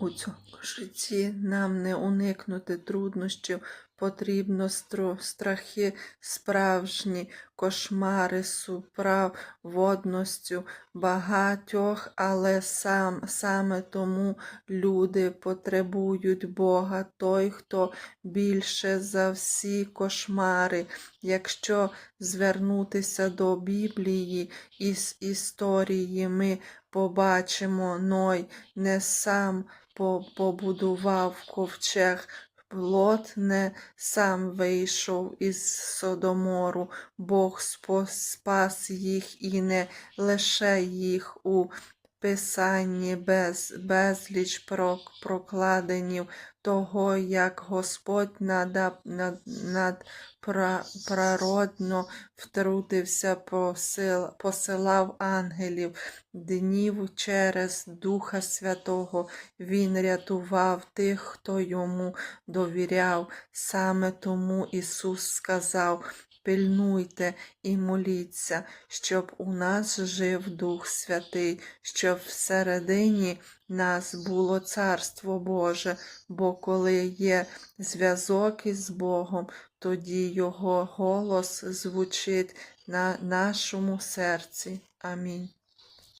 У цьому житті нам не уникнути труднощів, потрібно страхи справжні, кошмари суправодністю багатьох, але сам, саме тому люди потребують Бога, той, хто більше за всі кошмари. Якщо звернутися до Біблії із історії, ми побачимо Ной не сам побудував ковчег, Лот не сам вийшов із Содомору, Бог спас їх і не лише їх у Писанні без, безліч про, прокладенів того, як Господь над, над, над природно втрутився, посил, посилав ангелів днів через Духа Святого. Він рятував тих, хто йому довіряв. Саме тому Ісус сказав: Пильнуйте і моліться, щоб у нас жив Дух Святий, щоб всередині нас було Царство Боже, бо коли є зв'язок із Богом, тоді Його голос звучить на нашому серці. Амінь.